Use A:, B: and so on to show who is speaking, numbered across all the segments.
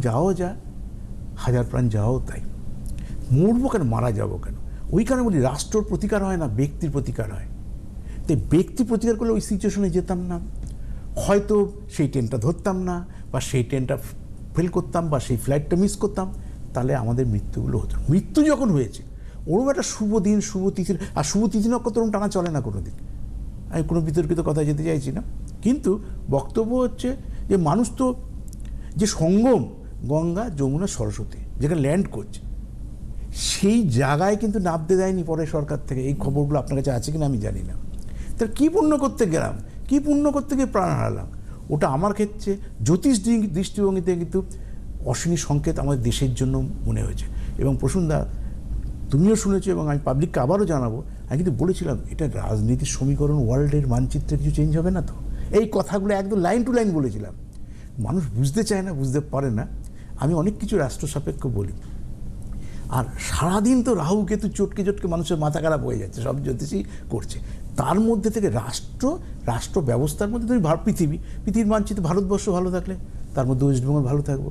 A: যাও যা, হাজার প্রাণ যাও তাই। মরবো কেন, মারা যাব কেন? ওই কারণে বলি, রাষ্ট্রর প্রতিকার হয় না, ব্যক্তির প্রতিকার হয়। তাই ব্যক্তি প্রতিকার করলে ওই সিচুয়েশনে যেতাম না। হয়তো সেই ট্রেনটা ধরতাম না, বা সেই ট্রেনটা ফেল করতাম, বা সেই ফ্লাইটটা মিস করতাম, তাহলে আমাদের মৃত্যুগুলো হতো। মৃত্যু যখন হয়েছে ওরকম একটা শুভ দিন, শুভ তিথির, আর শুভ তিথি নক্ষত্র টানা চলে না কোনো দিন আমি কোনো বিতর্কিত কথায় যেতে চাইছি না। কিন্তু বক্তব্য হচ্ছে যে, মানুষ তো যে সঙ্গম গঙ্গা, যমুনা, সরস্বতী, যেখানে ল্যান্ড করছে। সেই জায়গায় কিন্তু নামতে দেয়নি পরে সরকার থেকে। এই খবরগুলো আপনার কাছে আছে কিনা আমি জানি না। তাহলে কী পূর্ণ করতে গেলাম? কী পূর্ণ করতে গিয়ে প্রাণ হারালাম? ওটা আমার ক্ষেত্রে জ্যোতিষ দৃষ্টিভঙ্গিতে কিন্তু অশ্বিনী সংকেত আমাদের দেশের জন্য মনে হয়েছে। এবং প্রসুন্দা, তুমিও শুনেছো এবং আমি পাবলিককে আবারও জানাব, আমি কিন্তু বলেছিলাম, এটা রাজনীতির সমীকরণ ওয়ার্ল্ডের মানচিত্রে কিছু চেঞ্জ হবে না তো? এই কথাগুলো একদম লাইন টু লাইন বলেছিলাম। মানুষ বুঝতে চায় না, বুঝতে পারে না। আমি অনেক কিছু রাষ্ট্র সাপেক্ষ বলি। আর সারাদিন তো রাহু কেতু চটকে চটকে মানুষের মাথা খারাপ হয়ে যাচ্ছে, সব জ্যোতিষই করছে। তার মধ্যে থেকে রাষ্ট্র রাষ্ট্র ব্যবস্থার মধ্যে তুমি পৃথিবী। পৃথিবীর মানচিত্রে ভারতবর্ষ ভালো থাকলে তার মধ্যে ওয়েস্টবেঙ্গল ভালো থাকব।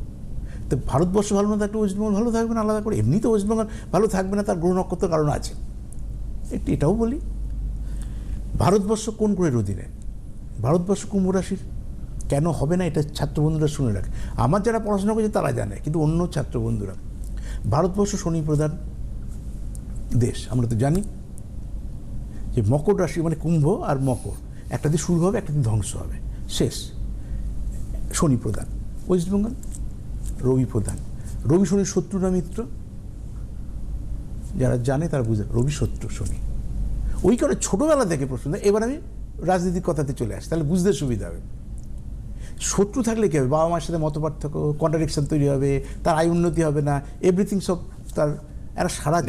A: তো ভারতবর্ষ ভালো না থাকলে ওয়েস্টবেঙ্গল ভালো থাকবে না আলাদা করে? এমনি তো ওয়েস্টবেঙ্গল ভালো থাকবে না, তার গ্রহ নক্ষত্র কারণ আছে। একটু এটাও বলি, ভারতবর্ষ কোন গ্রহের অধীনে? ভারতবর্ষ কুম্ভ রাশির? কেন হবে না এটা ছাত্রবন্ধুরা শুনে রাখে। আমার যারা পড়াশোনা করছে তারা জানে, কিন্তু অন্য ছাত্র বন্ধুরা ভারতবর্ষ শনি প্রধান দেশ, আমরা তো জানি যে মকর রাশি মানে কুম্ভ আর মকর। একটা দিয়ে শুরু হবে, একটা দিয়ে ধ্বংস হবে। শেষ। শনি প্রধান। ওয়েস্টবেঙ্গল রবি প্রধান। রবি শনির শত্রু না মিত্র? যারা জানে তারা বুঝে, রবি শত্রু শনি। ওই কারণে ছোটোবেলা থেকে প্রশ্ন, এবার আমি রাজনীতির কথাতে চলে আসি, তাহলে বুঝতে সুবিধা হবে। শত্রু থাকলে কী হবে? বাবা মার সাথে মত পার্থক্য কন্ট্রাডিকশন তৈরি হবে তার আয় উন্নতি হবে না এভরিথিং সব তার একটা সারা।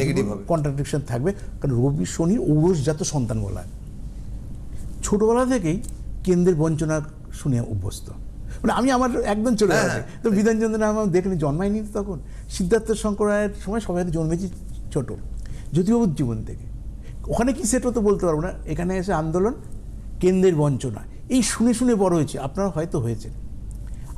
A: কন্ট্রাডিকশন থাকবে। কারণ রবি শনি ঔরসজাত সন্তান বলা। হয়। ছোটবেলা থেকেই কেন্দ্রের বঞ্চনা শুনে অভ্যস্ত। মানে আমি আমার একদম চলে
B: হ্যাঁ,
A: গেছে।
B: হ্যাঁ।
A: তো বিধানচন্দ্র আমার দেখেনি জন্মায়নি তো তখন। সিদ্ধার্থ শঙ্কর রায়ের সময় সবাই হয়তো জন্মেছি ছোট। যদিও জীবন থেকে। ওখানে কি সেট হতো বলতে পারব না। এখানে এসে আন্দোলন কেন্দ্রের বঞ্চনা। এই শুনে শুনে বড় হয়েছে, আপনারা হয়তো হয়েছেন।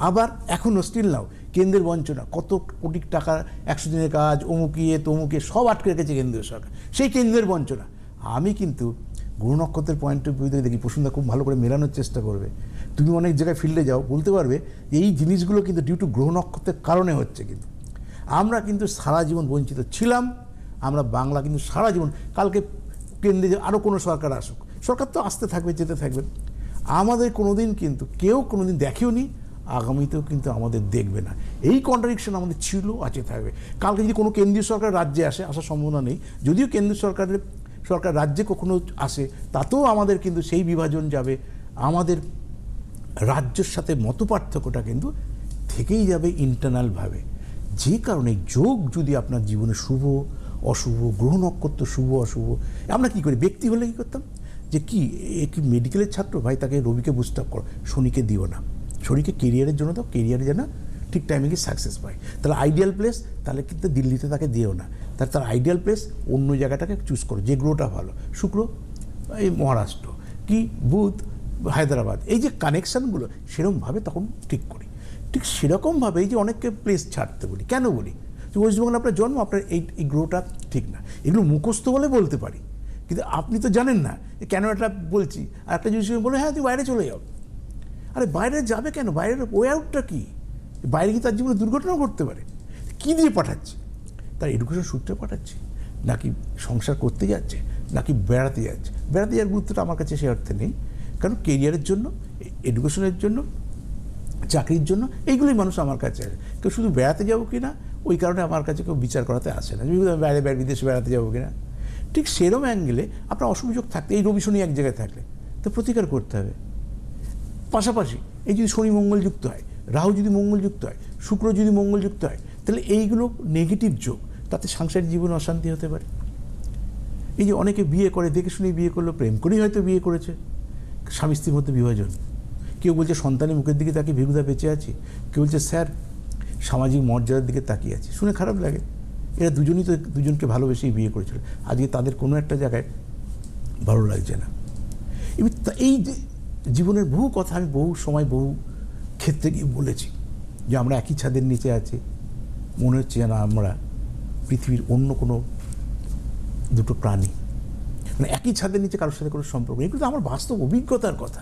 A: আবার এখনও স্টিল নাও কেন্দ্রের বঞ্চনা, কত কোটি টাকা, একশো দিনের কাজ অমুকিয়ে তমুকিয়ে সব আটকে রেখেছে কেন্দ্রীয় সরকার। সেই কেন্দ্রের বঞ্চনা। আমি কিন্তু গুরু নক্ষত্রের পয়েন্ট অফ ভিউ থেকে দেখি প্রসুন্দা খুব ভালো করে মেলানোর চেষ্টা করবে। তুমি অনেক জায়গায় ফিল্ডে যাও, বলতে পারবে, এই জিনিসগুলো কিন্তু ডিউ টু গ্রহ নক্ষত্রের কারণে হচ্ছে কিন্তু। আমরা কিন্তু সারা জীবন বঞ্চিত ছিলাম, আমরা বাংলা কিন্তু সারা জীবন, কালকে কেন্দ্রে আরও কোনো সরকার আসুক, সরকার তো আসতে থাকবে, যেতে থাকবে। আমাদের কোনোদিন কিন্তু, কেউ কোনোদিন দেখেও নি, আগামীতেও কিন্তু আমাদের দেখবে না। এই কন্ট্রাডিকশন আমাদের ছিল, আছে থাকবে। কালকে যদি কোনো কেন্দ্রীয় সরকার রাজ্যে আসে, আসার সম্ভাবনা নেই। যদিও কেন্দ্রীয় সরকারের, সরকার রাজ্যে কখনো আসে, তাতেও আমাদের কিন্তু সেই বিভাজন যাবে। আমাদের রাজ্যের সাথে মত পার্থক্যটা কিন্তু থেকেই যাবে ইন্টারনালভাবে যে কারণে যোগ যদি আপনার জীবনে শুভ, অশুভ, গ্রহ নক্ষত্র শুভ, অশুভ, আমরা কি করি? ব্যক্তি হলে কি করতাম? যে কি, এ কি মেডিকেলের ছাত্র? ভাই, তাকে রবিকে বুস্ট করো, শনিকে দিও না। শনিকে কেরিয়ারের জন্য দাও কেরিয়ারে যেন ঠিক টাইমে গিয়ে সাকসেস পায়। তাহলে আইডিয়াল প্লেস তাহলে কিন্তু দিল্লিতে তাকে দিও না। তার তার আইডিয়াল প্লেস অন্য জায়গাটাকে চুজ করো, যে গ্রোটা ভালো। শুক্র, এই মহারাষ্ট্র। কি, বুধ, হায়দ্রাবাদ। এই যে কানেকশানগুলো সেরকমভাবে তখন ঠিক করি। ঠিক সেরকমভাবে এই যে অনেককে প্লেস ছাড়তে বলি। কেন বলি? যে ওয়েস্ট বেঙ্গল আপনার জন্ম, আপনার এই এই গ্রোটা ঠিক না। এগুলো মুখস্থ বলে বলতে পারি। কিন্তু আপনি তো জানেন না কেন এটা বলছি? আর একটা জিনিস বলে হ্যাঁ তুই বাইরে চলে যাও। আরে, বাইরে যাবে কেন? বাইরের ওয়ে আউটটা কী? বাইরে কি তার জীবনে দুর্ঘটনাও ঘটতে পারে? কী দিয়ে পাঠাচ্ছে? তার এডুকেশন সূত্রে পাঠাচ্ছে? নাকি সংসার করতে যাচ্ছে? নাকি বেড়াতে যাচ্ছে? বেড়াতে যাওয়ার গুরুত্বটা আমার কাছে সে অর্থে নেই। কারণ কেরিয়ারের জন্য এডুকেশনের জন্য, চাকরির জন্য, এইগুলোই মানুষ আমার কাছে আসে। কেউ শুধু বেড়াতে যাব কি না ওই কারণে আমার কাছে কেউ বিচার করাতে আসে না। বাইরে বাইরে বিদেশে বেড়াতে যাব কি না ঠিক সেরম অ্যাঙ্গেলে আপনার অসুবিধা থাকতে এই রবি শনি এক জায়গায় থাকলে, তো প্রতিকার করতে হবে। পাশাপাশি এই যদি শনি মঙ্গল যুক্ত হয়, রাহু যদি মঙ্গল যুক্ত হয়, শুক্র যদি মঙ্গল যুক্ত হয়, তাহলে এইগুলো নেগেটিভ যোগ, তাতে সাংসারিক জীবনে অশান্তি হতে পারে। এই যে অনেকে বিয়ে করে, দেখে শুনে বিয়ে করল, প্রেম করেই হয়তো বিয়ে করেছে। স্বামী স্ত্রীর মধ্যে বিভাজন। কেউ বলছে, সন্তানের মুখের দিকে তাকিয়ে ভেগুদা বেঁচে আছি। কেউ বলছে, স্যার, সামাজিক মর্যাদার দিকে তাকিয়ে আছি। শুনে খারাপ লাগে। এরা দুজনই তো দুজনকে ভালোবেসেই বিয়ে করেছিল। আজকে তাদের কোনো একটা জায়গায় ভালো লাগছে না। এই জীবনের বহু কথা আমি বহু সময় বহু ক্ষেত্রে গিয়ে বলেছি যে আমরা একই ছাদের নিচে আছি। মনে হচ্ছে যেন আমরা পৃথিবীর অন্য কোনো দুটো প্রাণী। মানে একই ছাদের নিচে কারোর সাথে কোনো সম্পর্ক নেই। এগুলো তো আমার বাস্তব অভিজ্ঞতার কথা।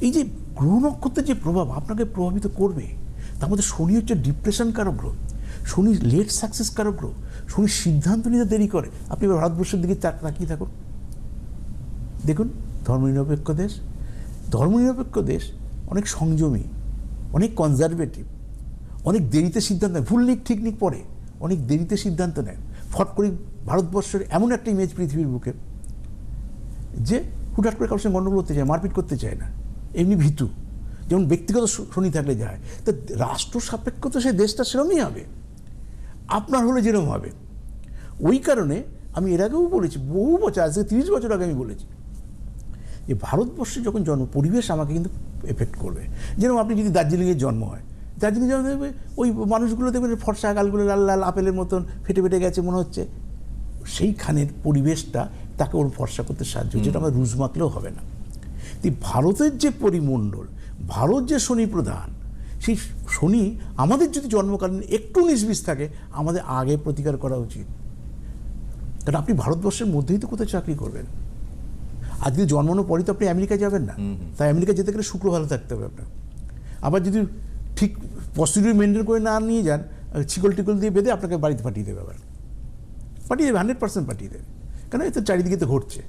A: এই যে গ্রহ নক্ষত্রের যে প্রভাব আপনাকে প্রভাবিত করবে, তার মধ্যে শনি হচ্ছে ডিপ্রেশন কারক গ্রহ। শনি লেট সাকসেস কারক গ্রহ শনি সিদ্ধান্ত নিতে দেরি করে। আপনি ভারতবর্ষের দিকে তাক তাকিয়ে থাকুন। দেখুন, ধর্মনিরপেক্ষ দেশ। ধর্মনিরপেক্ষ দেশ অনেক সংযমী, অনেক কনজারভেটিভ অনেক দেরিতে সিদ্ধান্ত নেয়। ভুল নিক ঠিক নিক পরে অনেক দেরিতে সিদ্ধান্ত নেয়। ফট করে ভারতবর্ষের এমন একটা ইমেজ পৃথিবীর বুকে যে হুটহাট করে কারোর সঙ্গে গণ্ডগোল করতে চায়, মারপিট করতে চায় না। এমনি ভীতু। যেমন ব্যক্তিগত শনি থাকলে যায়। তো রাষ্ট্র সাপেক্ষ তো সেই দেশটা সেরমই হবে। আপনার হলে যেরকম হবে। ওই কারণে আমি এর আগেও বলেছি বহু বছর আজ থেকে তিরিশ বছর আগে আমি বলেছি যে ভারতবর্ষে যখন জন্ম পরিবেশ আমাকে কিন্তু এফেক্ট করবে। যেরকম আপনি যদি দার্জিলিংয়ের জন্ম হয় দার্জিলিং জন্ম দেখবে ওই মানুষগুলো দেখবেন ফর্সা গালগুলো লাল লাল আপেলের মতন ফেটে ফেটে গেছে মনে হচ্ছে। সেইখানের পরিবেশটা তাকে ওর ফর্সা করতে সাহায্য যেটা আমার রুজ মাতলেও হবে না। তো ভারতের যে পরিমণ্ডল ভারত যে শনি প্রধান সেই শনি আমাদের যদি জন্মকালীন একটু নিসবিষ থাকে আমাদের আগে প্রতিকার করা উচিত। কারণ আপনি ভারতবর্ষের মধ্যেই তো কোথায় চাকরি করবেন? আজকে জন্মানোর পরে তো আপনি আমেরিকা যাবেন না। তাই আমেরিকা যেতে গেলে শুক্র ভালো থাকতে হবে আপনার। আবার যদি ঠিক প্রসিডিউর মেনটেন করে না নিয়ে যান ছিকল টিকল দিয়ে বেঁধে আপনাকে বাড়িতে পাঠিয়ে দেবে আবার। পাঠিয়ে দেবে হান্ড্রেড পার্সেন্ট পাঠিয়ে দেবে। কেন? এ তো চারিদিকে তো ঘটছে।